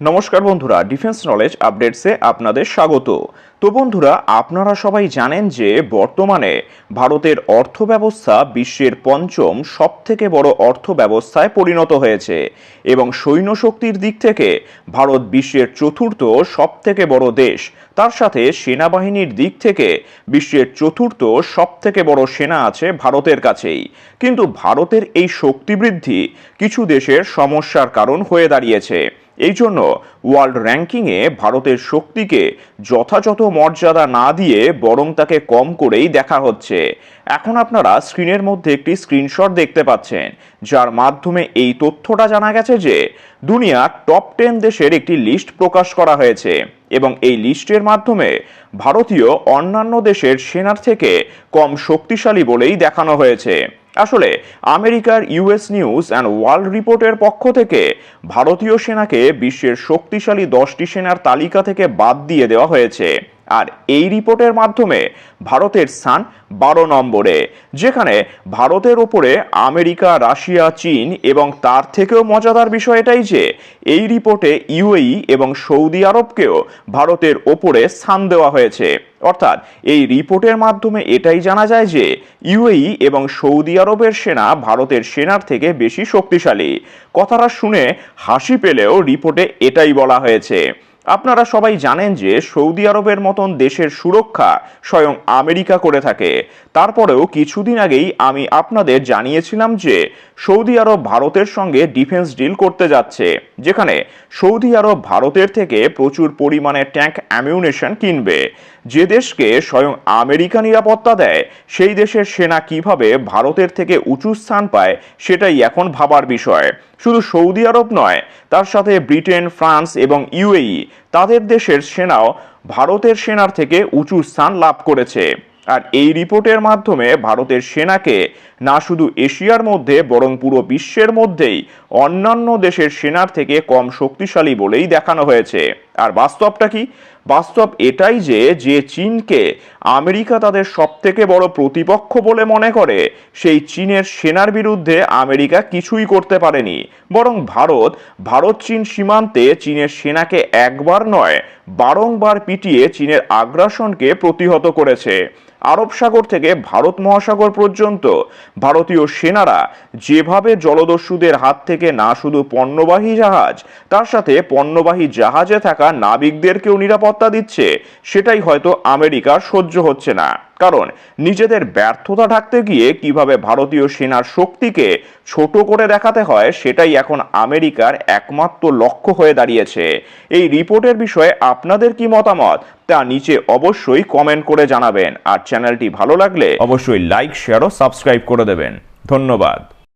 নমস্কার বন্ধুরা defence knowledge আপডেটসে আপনাদের স্বাগত। তো বন্ধুরা, আপনারা সবাই জানেন যে বর্তমানে ভারতের অর্থ ব্যবস্থা বিশ্বের পঞ্চম সবথেকে বড় অর্থ ব্যবস্থায় পরিণত হয়েছে এবং সৈন্য শক্তির দিক থেকে ভারত বিশ্বের চতুর্থ সবথেকে বড় দেশ। তার সাথে সেনাবাহিনীর দিক থেকে বিশ্বের চতুর্থ সবথেকে বড় সেনা আছে ভারতের কাছেই। কিন্তু ভারতের এই শক্তি বৃদ্ধি কিছু দেশের সমস্যার কারণ হয়ে দাঁড়িয়েছে। এই জন্য ওয়ার্ল্ড র্যাঙ্কিংয়ে ভারতের শক্তিকে যথাযথ মর্যাদা না দিয়ে বরং তাকে কম করেই দেখা হচ্ছে। এখন আপনারা স্ক্রিনের মধ্যে একটি স্ক্রিনশট দেখতে পাচ্ছেন, যার মাধ্যমে এই তথ্যটা জানা গেছে যে দুনিয়ার টপ টেন দেশের একটি লিস্ট প্রকাশ করা হয়েছে এবং এই লিস্টের মাধ্যমে ভারতীয় অন্যান্য দেশের সেনার থেকে কম শক্তিশালী বলেই দেখানো হয়েছে। আসলে আমেরিকার ইউএস নিউজ অ্যান্ড ওয়ার্ল্ড রিপোর্টের পক্ষ থেকে ভারতীয় সেনাকে বিশ্বের শক্তিশালী দশটি সেনার তালিকা থেকে বাদ দিয়ে দেওয়া হয়েছে। আর এই রিপোর্টের মাধ্যমে ভারতের স্থান বারো নম্বরে, যেখানে ভারতের ওপরে আমেরিকা, রাশিয়া, চীন এবং তার থেকেও মজাদার বিষয় এটাই যে, এই রিপোর্টে ইউএই এবং সৌদি আরবকেও ভারতের ওপরে স্থান দেওয়া হয়েছে। অর্থাৎ এই রিপোর্টের মাধ্যমে এটাই জানা যায় যে, ইউএই এবং সৌদি আরবের সেনা ভারতের সেনার থেকে বেশি শক্তিশালী। কথাটা শুনে হাসি পেলেও রিপোর্টে এটাই বলা হয়েছে। আপনারা সবাই জানেন যে সৌদি আরবের মতন দেশের সুরক্ষা স্বয়ং আমেরিকা করে থাকে। তারপরেও কিছুদিন আগেই আমি আপনাদের জানিয়েছিলাম যে সৌদি আরব ভারতের সঙ্গে ডিফেন্স ডিল করতে যাচ্ছে, যেখানে সৌদি আরব ভারতের থেকে প্রচুর পরিমাণে ট্যাঙ্ক অ্যামিউনেশন কিনবে। যে দেশকে স্বয়ং আমেরিকা নিরাপত্তা দেয়, সেই দেশের সেনা কীভাবে ভারতের থেকে উঁচু স্থান পায়, সেটাই এখন ভাবার বিষয়। শুধু সৌদি আরব নয়, তার সাথে ব্রিটেন, ফ্রান্স এবং ইউএই তাদের দেশের সেনাও ভারতের সেনার থেকে উঁচু স্থান লাভ করেছে। আর এই রিপোর্টের মাধ্যমে ভারতের সেনাকে না শুধু এশিয়ার মধ্যে, বরং পুরো বিশ্বের মধ্যেই অন্যান্য দেশের সেনার থেকে কম শক্তিশালী বলেই দেখানো হয়েছে। আর বাস্তবটা কি? বাস্তব এটাই যে যে চীনকে আমেরিকা তাদের সবথেকে বড় প্রতিপক্ষ বলে মনে করে, সেই চীনের সেনার বিরুদ্ধে আমেরিকা কিছুই করতে পারেনি। বরং ভারত ভারত চীন সীমান্তে চীনের সেনাকে একবার নয়, বারংবার পিটিয়ে চীনের আগ্রাসনকে প্রতিহত করেছে। আরব সাগর থেকে ভারত মহাসাগর পর্যন্ত ভারতীয় সেনারা যেভাবে জলদস্যুদের হাত থেকে না শুধু পণ্যবাহী জাহাজ, তার সাথে পণ্যবাহী জাহাজে থাকা নাবিকদেরকেও নিরাপত্তা দিচ্ছে। সেটাই হয়তো আমেরিকার সহ্য হচ্ছে না। কারণ নিজেদের ব্যর্থতা ঢাকতে গিয়ে কীভাবে ভারতীয় সেনার শক্তিকে ছোট করে দেখাতে হয়, সেটাই এখন আমেরিকার একমাত্র লক্ষ্য হয়ে দাঁড়িয়েছে। এই রিপোর্টের বিষয়ে আপনাদের কি মতামত? তা নিচে অবশ্যই কমেন্ট করে জানাবেন। আর চ্যানেলটি ভালো লাগলে অবশ্যই লাইক, শেয়ার ও সাবস্ক্রাইব করে দেবেন। ধন্যবাদ।